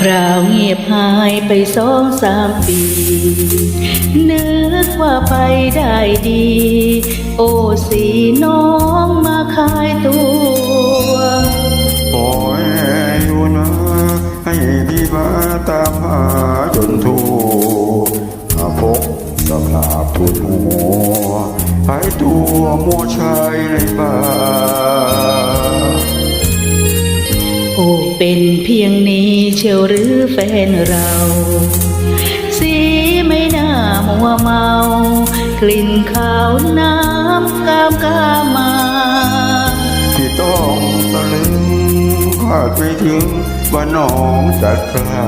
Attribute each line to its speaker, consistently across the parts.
Speaker 1: คราวเงียบหายไปสองสามปี นึกว่าไปได้ดี โอสีน้องมาขายตัว
Speaker 2: ปล่อยอยู่นะ ให้พี่มาตามหาจนทั่วหาพบสภาพทุนหัวหายตัวมัวชายในป่า
Speaker 1: เป็นเพียงนี้เชียวหรือแฟนเรา สีไม่น่ามัวเมา กลิ่นขาวน้ำกามกามา
Speaker 2: ที่ต้องตะลึงคาดไม่ถึงว่าน้องจัดกล้า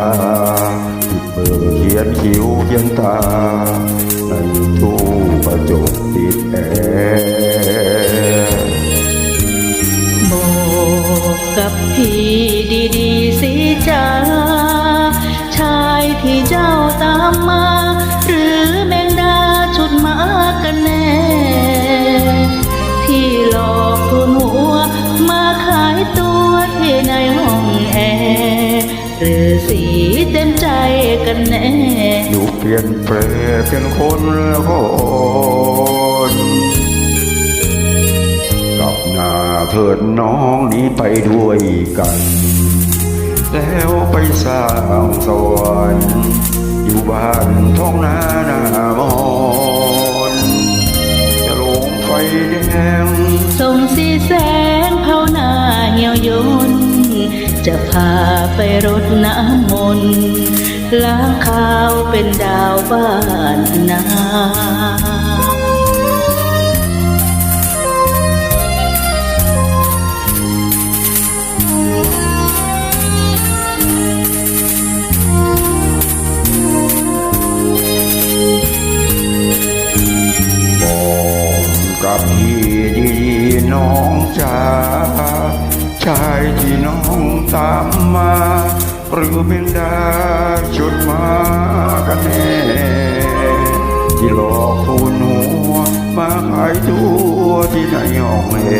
Speaker 2: ที่เปิดเขียนคิ้วเขียนตา
Speaker 1: ลี่ยนแป
Speaker 2: ลเป็นคนละคนกลับหน้าเถิดน้องนี้ไปด้วยกัน แล้วไปสร้างสวรรค์อยู่บ้านท้องนาหน้ามอนจะลงไฟแดง
Speaker 1: ส่งสีแสงเผาหน้าเหี่ยวยนจะพาไปรดน้ำมนต์ ล้างข้าวเป็นดาวบ้านนา
Speaker 2: บอกกับพี่ดีน้องจ๋าชายที่น้องตามมา หรือเป็นดาชุดมากันแน่ที่หลอกทูนหัวมาขายตัวที่ไหนห้องเอ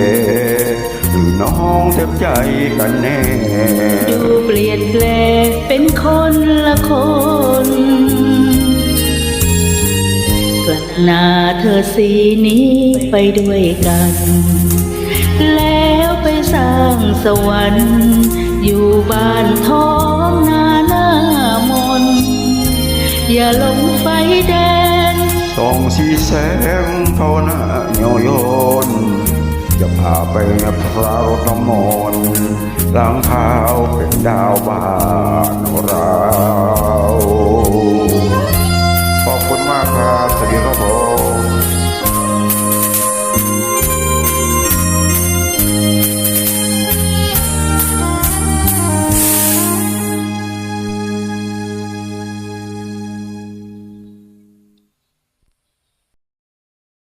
Speaker 2: หรือน้องเจ็บใจกันแน่
Speaker 1: ดูเปลี่ยนแปลงเป็นคนละคนกลับหน้าเธอสีนี้ไปด้วยกัน แล้วไปสร้างสวรรค์ อยู่บ้านท้องนาหน้ามน อย่าหลงไฟแดง
Speaker 2: ส่องสีแสงเท่าน้าเหี่ยโยนจะพาไปพระรถมนต์ล้างเท้าเป็นดาวบ้านเรา